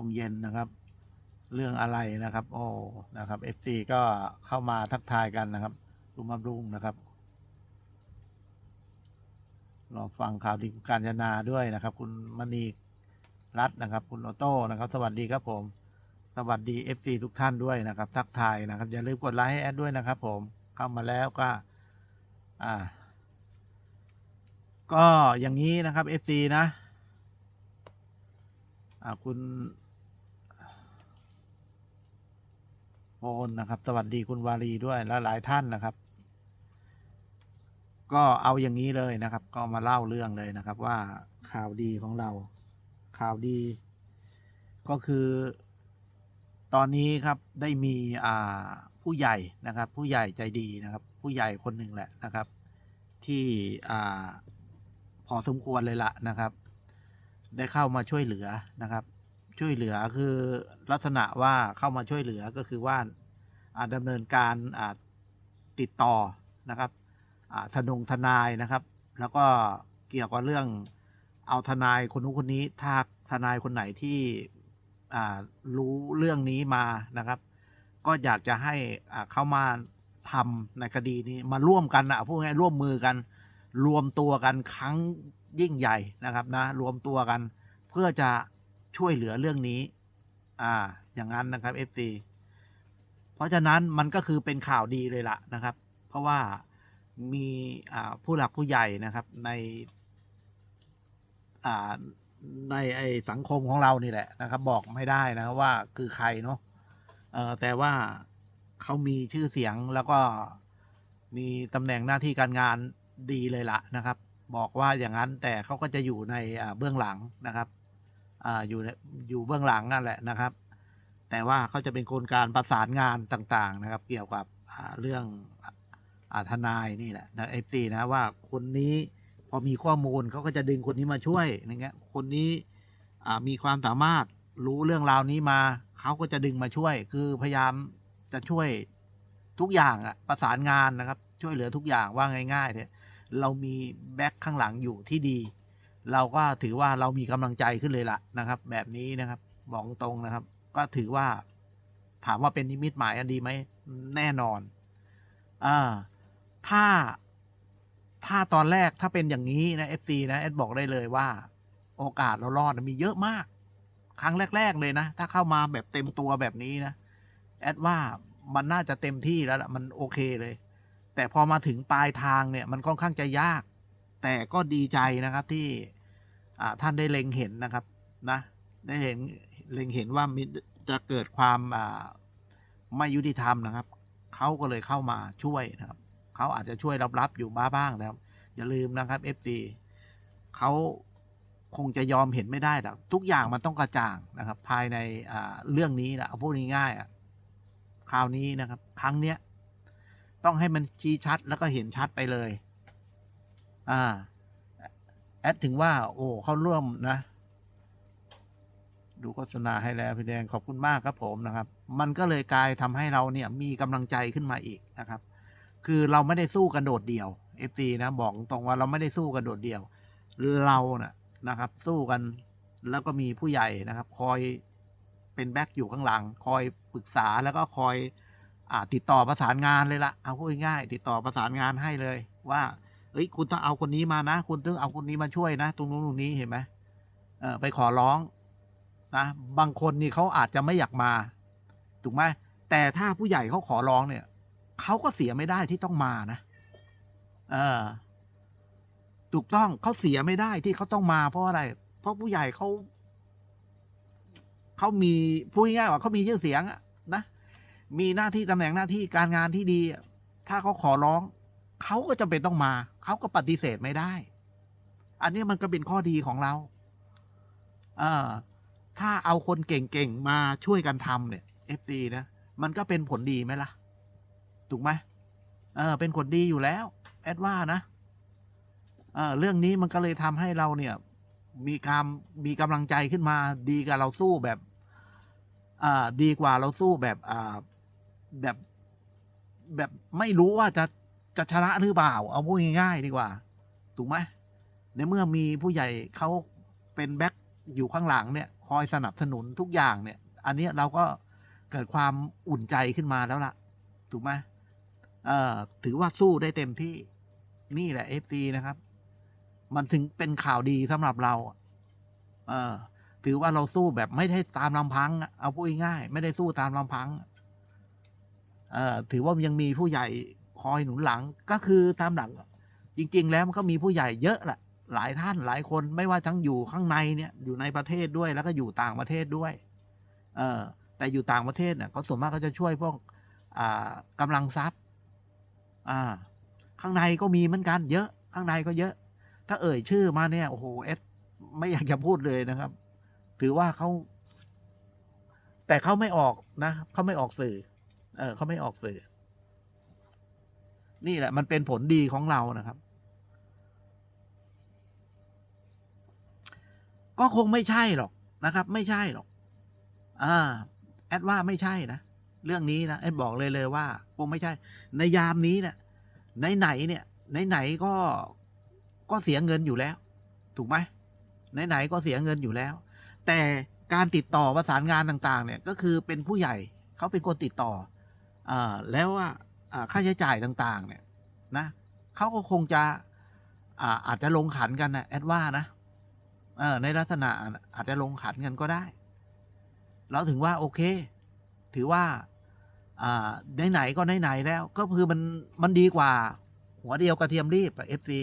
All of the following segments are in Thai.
ช่วงเย็นนะครับ เรื่องอะไรนะครับ โอ้นะครับเอฟซีก็เข้ามาทักทายกันนะครับรุมบำรุงนะครับรอฟังข่าวดีคุการจนาด้วยนะครับ คุณมณีรัตน์นะครับ คุณโอโต้นะครับ สวัสดีครับผม สวัสดี FC ทุกท่านด้วยนะครับ ทักทายนะครับ อย่าลืมกดไลค์ให้แอดด้วยนะครับ ผมเข้ามาแล้วก็ อ่า ก็อย่างนี้นะครับ FC นะ อ่าคุณ โอนนะครับ สวัสดีคุณวารีด้วยและหลายท่านนะครับ ก็เอาอย่างนี้เลยนะครับ ก็มาเล่าเรื่องเลยนะครับ ว่าข่าวดีของเรา ข่าวดี ก็คือ ตอนนี้ครับได้มีอ่าผู้ใหญ่นะครับ ผู้ใหญ่ใจดีนะครับ ผู้ใหญ่คนหนึ่งแหละนะครับ ที่อ่าพอสมควรเลยละนะครับ ได้เข้ามาช่วยเหลือนะครับ ช่วยเหลือคือลักษณะว่าเข้ามาช่วยเหลือก็คือว่าอ่าดำเนินการติดต่อนะครับทนงทนายนะครับ แล้วก็เกี่ยวกับเรื่องเอาทนายคนนู้นคนนี้ถ้าทนายคนไหนที่รู้เรื่องนี้มานะครับ ก็อยากจะให้เข้ามาทำในคดีนี้มาร่วมกันนะพูดง่ายร่วมมือกัน รวมตัวกันครั้งยิ่งใหญ่นะครับนะรวมตัวกัน เพื่อจะ ช่วยเหลือเรื่องนี้ อ่า อย่างนั้นนะครับ FC เพราะฉะนั้นมันก็คือเป็นข่าวดีเลยละนะครับ เพราะว่ามีอ่าผู้หลักผู้ใหญ่นะครับในอ่าในไอสังคมของเรานี่แหละนะครับ บอกไม่ได้นะว่าคือใครเนาะเออแต่ว่าเขามีชื่อเสียงแล้วก็มีตำแหน่งหน้าที่การงานดีเลยละนะครับ บอกว่าอย่างนั้นแต่เขาก็จะอยู่ในเบื้องหลังนะครับ ออยู่ในอยู่เบื้องหลังนั่นแหละนะครับ แต่ว่าเขาจะเป็นคนการประสานงานต่างๆนะครับ เกี่ยวกับเรื่องอทนายนี่แหละนะเอฟซีนะว่าคนนี้พอมีข้อมูลเขาก็จะดึงคนนี้มาช่วยอย่างเงี้ยคนนี้มีความสามารถรู้เรื่องราวนี้มาเขาก็จะดึงมาช่วย คือพยายามจะช่วยทุกอย่างอะประสานงานนะครับ ช่วยเหลือทุกอย่างว่าง่ายๆเนี่ยเรามีแบ็คข้างหลังอยู่ที่ดี เราก็ถือว่าเรามีกำลังใจขึ้นเลยล่ะนะครับ แบบนี้นะครับบอกตรงนะครับ ก็ถือว่า ถามว่าเป็นนิมิตหมายอันดีไหมแน่นอนอ่าถ้าถ้าตอนแรกถ้าเป็นอย่างนี้นะ FC นะเอดบอกได้เลยว่า โอกาสเรารอดมีเยอะมาก ครั้งแรก ๆ เลยนะ ถ้าเข้ามาแบบเต็มตัวแบบนี้นะแอดว่ามันน่าจะเต็มที่แล้วล่ะมันโอเคเลย แต่พอมาถึงปลายทางเนี่ย มันค่อนข้างจะยาก แต่ก็ดีใจนะครับที่ ท่านได้เล็งเห็นนะครับนะได้เห็นเล็งเห็นว่ามีจะเกิดความไม่ยุติธรรมนะครับเขาก็เลยเข้ามาช่วยนะครับเขาอาจจะช่วยรับๆอยู่บ้าบ้างแล้วอย่าลืมนะครับ FG เขาคงจะยอมเห็นไม่ได้หรอกทุกอย่างมันต้องกระจ่างนะครับ ภายในเรื่องนี้นะเอาพูดง่ายๆอะคราวนี้นะครับ ครั้งเนี้ยต้องให้มันชี้ชัดแล้วก็เห็นชัดไปเลย อ่า แอดถึงว่า โอ้เขาร่วมนะ ดูโฆษณาให้แล้วพี่แดงขอบคุณมากครับผมนะครับ มันก็เลยกลายทำให้เราเนี่ยมีกำลังใจขึ้นมาอีกนะครับ คือเราไม่ได้สู้กันโดดเดี่ยวเอฟซีนะบอกตรงว่าเราไม่ได้สู้กันโดดเดี่ยว เรานะนะครับ สู้กันแล้วก็มีผู้ใหญ่นะครับ คอยเป็นแบ็คอยู่ข้างหลัง คอยปรึกษาแล้วก็คอยอติดต่อประสานงานเลยละเอาพูดง่ายติดต่อประสานงานให้เลยว่า เอ้ยคุณต้องเอาคนนี้มานะ คุณต้องเอาคนนี้มาช่วยนะ ตรงนู้นตรงนี้เห็นไหมเออไปขอร้องนะบางคนนี่เขาอาจจะไม่อยากมาถูกไหมแต่ถ้าผู้ใหญ่เขาขอร้องเนี่ยเขาก็เสียไม่ได้ที่ต้องมานะเออถูกต้องเขาเสียไม่ได้ที่เขาต้องมาเพราะอะไร เพราะผู้ใหญ่เขาเขามีพูดง่ายๆว่าเขามีชื่อเสียงนะมีหน้าที่ตำแหน่งหน้าที่การงานที่ดี ถ้าเขาขอร้อง เขาก็จำเป็นต้องมา เขาก็ปฏิเสธไม่ได้ อันนี้มันก็เป็นข้อดีของเรา เออถ้าเอาคนเก่งๆมาช่วยกันทำเนี่ย FD นะ มันก็เป็นผลดีไหมล่ะ ถูกไหมเออ เป็นผลดีอยู่แล้ว แอดว่านะ เออเรื่องนี้มันก็เลยทำให้เราเนี่ย มีการมีกำลังใจขึ้นมา ดีกับเราสู้แบบอ่าดีกว่าเราสู้แบบอ่าแบบแบบไม่รู้ว่าจะ จะชนะหรือเปล่า เอาพูดง่ายๆดีกว่า ถูกไหมในเมื่อมีผู้ใหญ่เขาเป็นแบ็คอยู่ข้างหลังเนี่ย คอยสนับสนุนทุกอย่างเนี่ย อันนี้เราก็เกิดความอุ่นใจขึ้นมาแล้วล่ะ ถูกไหมเอ่อถือว่าสู้ได้เต็มที่นี่แหละ FC นะครับ มันถึงเป็นข่าวดีสำหรับเรา เออถือว่าเราสู้แบบไม่ได้ตามลำพัง เอาพูดง่ายๆไม่ได้สู้ตามลำพัง เอ่อถือว่ายังมีผู้ใหญ่ คอยหนุนหลังก็คือตามหลังจริง ๆ แล้วมันก็มีผู้ใหญ่เยอะแหละหลายท่านหลายคนไม่ว่าทั้งอยู่ข้างในเนี่ยอยู่ในประเทศด้วยแล้วก็อยู่ต่างประเทศด้วยเออแต่อยู่ต่างประเทศเนี่ยเขาส่วนมากก็จะช่วยพวกอ่ากำลังทรัพย์อ่าข้างในก็มีเหมือนกัน เยอะข้างในก็เยอะ ถ้าเอ่ยชื่อมาเนี่ยโอ้โหเอสไม่อยากจะพูดเลยนะครับ ถือว่าเขาแต่เขาไม่ออกนะเขาไม่ออกสื่อ เออเขาไม่ออกสื่อ นี่แหละ มันเป็นผลดีของเรานะครับ ก็คงไม่ใช่หรอกนะครับ ไม่ใช่หรอก อ่า แอดว่าไม่ใช่นะเรื่องนี้นะแอดบอกเลยเลยว่าคงไม่ใช่ ในยามนี้เนี่ยไหนไหนเนี่ย ไหนไหนก็ก็เสียเงินอยู่แล้ว ถูกไหมไหนไหนก็เสียเงินอยู่แล้ว แต่การติดต่อประสานงานต่าง ๆ เนี่ย ก็คือเป็นผู้ใหญ่เขาเป็นคนติดต่ออ่าแล้วว่า ค่าใช้จ่ายต่างๆ เนี่ยนะเขาก็คงจะอาอาจจะลงขันกันนะแอดว่านะเออในลักษณะอาจจะลงขันกันก็ได้ เราถึงว่าโอเค ถือว่าอ่าไหนๆก็ไหนๆแล้ว ก็คือมันมันดีกว่า หัวเดียวกระเทียมรีบเอฟซี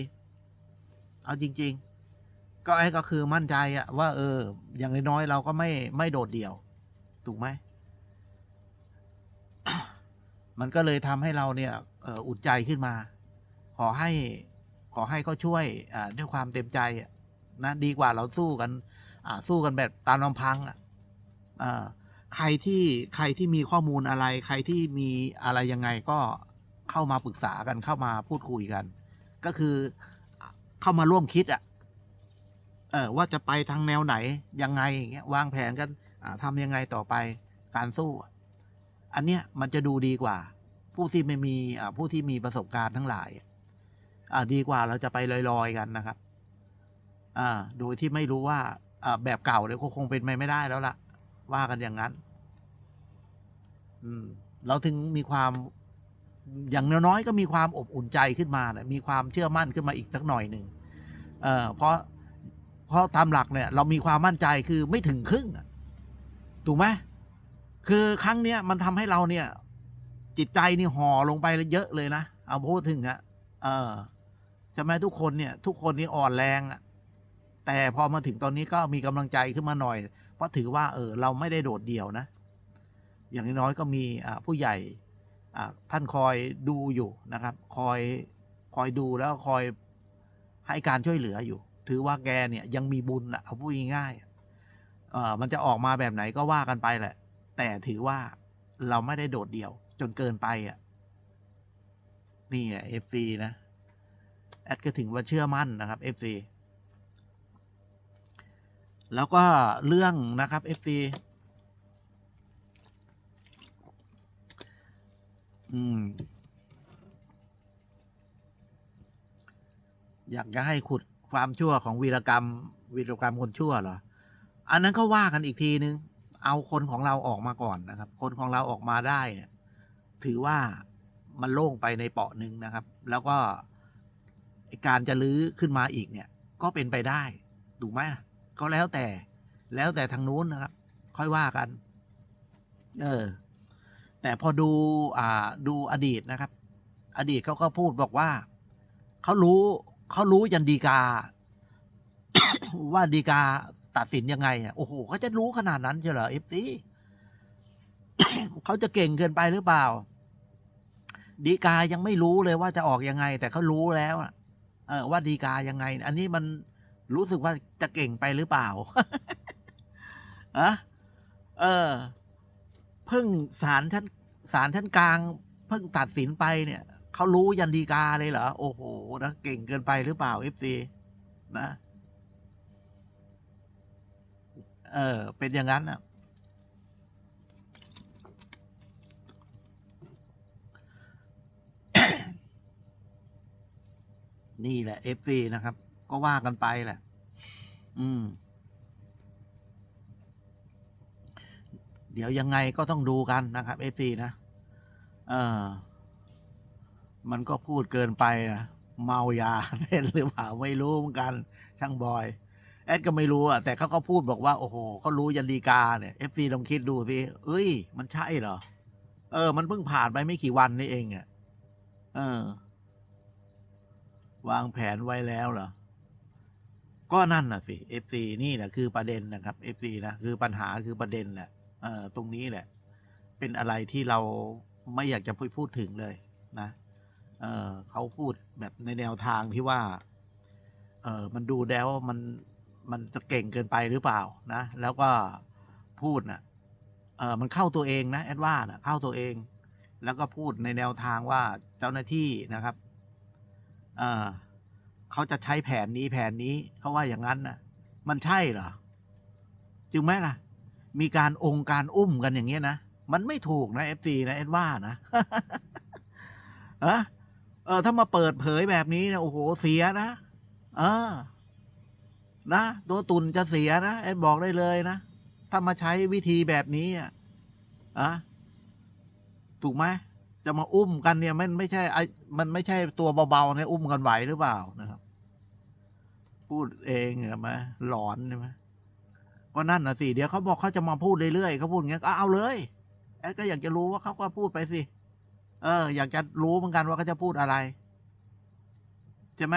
เอาจริง ๆ ก็ไอ้ก็คือมั่นใจอะว่า เออ อย่างน้อยๆเราก็ไม่ไม่โดดเดี่ยว ถูกไหม มันก็เลยทำให้เราเนี่ยอ,อ,อุ่นใจขึ้นมา ขอให้ขอให้เขาช่วยด้วยความเต็มใจนะดีกว่าเราสู้กันสู้กันแบบตามลำพังอะใครที่ใครที่มีข้อมูลอะไร ใครที่มีอะไรยังไงก็เข้ามาปรึกษากันเข้ามาพูดคุยกัน ก็คือเข้ามาร่วมคิดอะเออว่าจะไปทางแนวไหนยังไงอย่างเงี้ยวางแผนกันอ่าทำยังไงต่อไปการสู้ อันเนี้ยมันจะดูดีกว่า ผู้ที่ไม่มีผู้ที่มีประสบการณ์ทั้งหลายดีกว่าเราจะไปลอยๆกันนะครับโดยที่ไม่รู้ว่าแบบเก่าเนี่ยก็คงเป็นไปไม่ได้แล้วล่ะ ว่ากันอย่างนั้นเราถึงมีความอย่างน้อยๆก็มีความอบอุ่นใจขึ้นมานี่ยมีความเชื่อมั่นขึ้นมาอีกสักหน่อยหนึ่งเเพราะเพราะตามหลักเนี่ย เรามีความมั่นใจคือไม่ถึงครึ่งถูกไหม คือครั้งเนี้ยมันทำให้เราเนี่ย จิตใจนี่ห่อลงไปเยอะเลยนะเอาพูดถึงอะเออใช่ไหมทุกคนเนี่ย ทุกคนนี่อ่อนแรงอะแต่พอมาถึงตอนนี้ก็มีกำลังใจขึ้นมาหน่อย เพราะถือว่าเออเราไม่ได้โดดเดี่ยวนะ อย่างน้อยก็มีผู้ใหญ่ท่านคอยดูอยู่นะครับ คอยคอยดูแล้วคอยให้การช่วยเหลืออยู่ ถือว่าแกเนี่ยยังมีบุญอะเอาพูดง่ายๆเออมันจะออกมาแบบไหนก็ว่ากันไปแหละ แต่ถือว่าเราไม่ได้โดดเดี่ยว จนเกินไปอะ นี่แหละ FC นะ แอดก็ถึงว่าเชื่อมั่นนะครับ FC แล้วก็เรื่องนะครับ FC อืม อยากจะให้ขุดความชั่วของวีรกรรม วีรกรรมคนชั่วเหรอ อันนั้นก็ว่ากันอีกทีนึง เอาคนของเราออกมาก่อนนะครับ คนของเราออกมาได้เนี่ยถือว่ามันโล่งไปในเปาะหนึ่งนะครับ แล้วก็การจะลื้อขึ้นมาอีกเนี่ย ก็เป็นไปได้ถูกไหมก็แล้วแต่แล้วแต่ทางนู้นนะครับ ค่อยว่ากัน เออ แต่พอดูอ่าดูอดีตนะครับ อดีตเขาก็พูดบอกว่าเขารู้เขารู้ยันดีกา ว่าดีกา ตัดสินยังไงอะโอ้โหเขาจะรู้ขนาดนั้นใช่เหรอเอฟซีเขาจะเก่งเกินไปหรือเปล่า ดีกายังไม่รู้เลยว่าจะออกยังไง แต่เขารู้แล้วเออว่าดีกายังไง อันนี้มันรู้สึกว่าจะเก่งไปหรือเปล่าอะเออ เพิ่งศาลท่านศาลท่านกลาง เพิ่งตัดสินไปเนี่ยเขารู้ยันดีกาเลยเหรอโอ้โหนะเก่งเกินไปหรือเปล่าเอฟซีนะ เออ เป็นอย่างนั้นอะ นี่แหละเอฟซีนะครับ ก็ว่ากันไปแหละ อืม เดี๋ยวยังไงก็ต้องดูกันนะครับเอซีนะ เออ มันก็พูดเกินไปนะเมายาเล่นหรือเปล่าไม่รู้เหมือนกัน ช่างบอย แอดก็ไม่รู้อะแต่เขาก็พูดบอกว่าโอ้โหเขารู้ยันดีกาเนี่ยเอฟซีลองคิดดูสิเอ้ย มันใช่เหรอ เออ มันเพิ่งผ่านไปไม่กี่วันนี่เองอะเออ วางแผนไว้แล้วเหรอก็นั่นน่ะสิ FC นี่แหละคือประเด็นนะครับ FC นะคือปัญหาคือประเด็นแหละเออตรงนี้แหละ เป็นอะไรที่เราไม่อยากจะพูดพูดถึงเลยนะเออเขาพูดแบบในแนวทางที่ว่า เออมันดูแล้วมัน มันจะเก่งเกินไปหรือเปล่านะ แล้วก็พูดนะเออมันเข้าตัวเองนะแอดว่านะเข้าตัวเอง แล้วก็พูดในแนวทางว่าเจ้าหน้าที่นะครับเออเขาจะใช้แผนนี้แผนนี้เขาว่าอย่างนั้นนะมันใช่เหรอจึงไหมล่ะ มีการองค์การอุ้มกันอย่างเงี้ยนะมันไม่ถูกนะเอฟซีนะเอ็ดว่านะอะเออถ้ามาเปิดเผยแบบนี้นะโอ้โหเสียนะ เออ นะ ตัวตุ่นจะเสียนะเอ็ดบอกได้เลยนะ ถ้ามาใช้วิธีแบบนี้อะอะถูกไหมจะมาอุ้มกันเนี่ยมันไม่ใช่ไอมันไม่ใช่ตัวเบาๆเนะอุ้มกันไหวหรือเปล่านะครับ พูดเองเหรอไหมหลอนใช่ไหมก็นั่นนะสิเดี๋ยวเขาบอกเขาจะมาพูดเรื่อยๆเขาพูดอย่างงี้ก็เอาเลยแอดก็อยากจะรู้ว่าเขาก็พูดไปสิ เออ อยากจะรู้เหมือนกันว่าเขาจะพูดอะไรใช่ไหม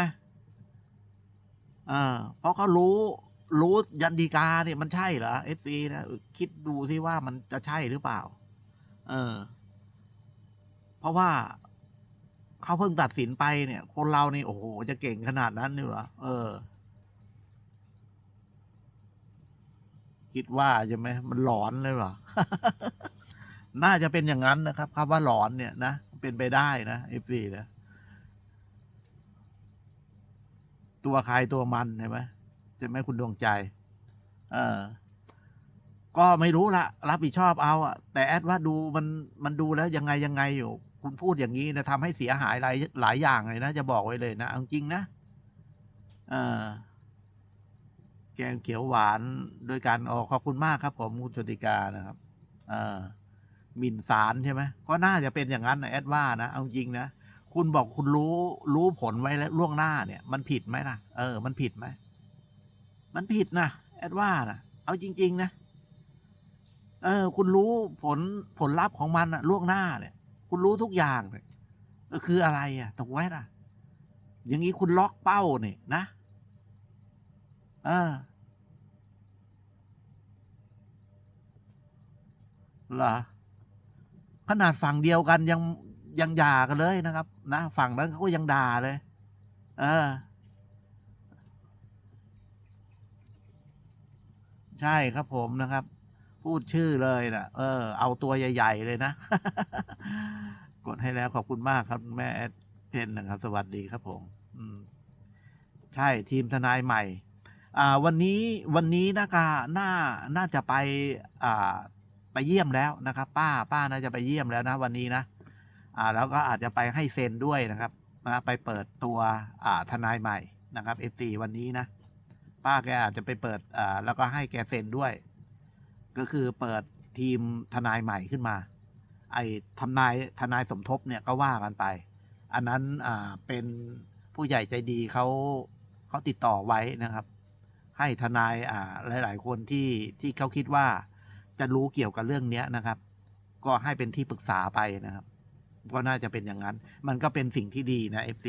เออเพราะเขารู้รู้ยันดีกาเนี่ยมันใช่เหรอเอฟซีนะคิดดูสิว่ามันจะใช่หรือเปล่า เออ เพราะว่าเขาเพิ่งตัดสินไปเนี่ย คนเรานี่โอ้โหจะเก่งขนาดนั้นนี่เหรอเออ คิดว่าใช่ไหมมันหลอนเลยเหรอน่าจะเป็นอย่างนั้นนะครับคำว่าหลอนเนี่ยนะเป็นไปได้นะเอฟซีนะ ตัวใครตัวมันใช่ไหมใช่ไหมคุณดวงใจ เออ ก็ไม่รู้ละรับผิดชอบเอาอะแต่แอดว่าดูมันมันดูแล้วยังไงยังไงอยู่ คุณพูดอย่างนี้นะทำให้เสียหายหลายหลายอย่างเลยนะจะบอกไว้เลยนะเอาจริงนะเออแกงเขียวหวานโดยการออกขอบคุณมากครับผมคุณชติกานะครับ เออหมิ่นสารใช่ไหมก็น่าจะเป็นอย่างนั้นนะแอดว่านะเอาจริงนะ คุณบอกคุณรู้รู้ผลไว้แล้วล่วงหน้าเนี่ย มันผิดไหมล่ะ เออ มันผิดไหม มันผิดนะแอดว่านะเอาจริง ๆ นะ เออ คุณรู้ผลผลลัพธ์ของมันอะล่วงหน้าเนี่ย คุณรู้ทุกอย่างเนี่ยเออคืออะไรอะถูกไว้ล่ะ อย่างนี้คุณล็อกเป้าเนี่ยนะเออเหรอขนาดฝั่งเดียวกันยังยังด่ากันเลยนะครับ นะฝั่งนั้นเขาก็ยังด่าเลย เออ ใช่ครับผมนะครับ พูดชื่อเลยนะเออ เอาตัวใหญ่ ๆ เลยนะ กดให้แล้วขอบคุณมากครับแม่เพนนะครับ สวัสดีครับผมอืมใช่ทีมทนายใหม่ อ่า วันนี้วันนี้น่ากาน่าน่าจะไป อ่า ไปเยี่ยมแล้วนะครับ ป้าป้าน่าจะไปเยี่ยมแล้วนะ วันนี้นะ อ่าแล้วก็อาจจะไปให้เซ็นด้วยนะครับนะไปเปิดตัวอ่าทนายใหม่นะครับเอฟซีวันนี้นะ ป้าแกอาจจะไปเปิดอ่าแล้วก็ให้แกเซ็นด้วย ก็คือเปิดทีมทนายใหม่ขึ้นมา ไอ้ทนายทนายสมทบเนี่ยก็ว่ากันไป อันนั้นอ่าเป็นผู้ใหญ่ใจดีเขาเขาติดต่อไว้นะครับ ให้ทนายอ่าหลาย ๆ คนที่ที่เขาคิดว่าจะรู้เกี่ยวกับเรื่องเนี้ยนะครับ ก็ให้เป็นที่ปรึกษาไปนะครับ ก็น่าจะเป็นอย่างนั้น มันก็เป็นสิ่งที่ดีนะ FC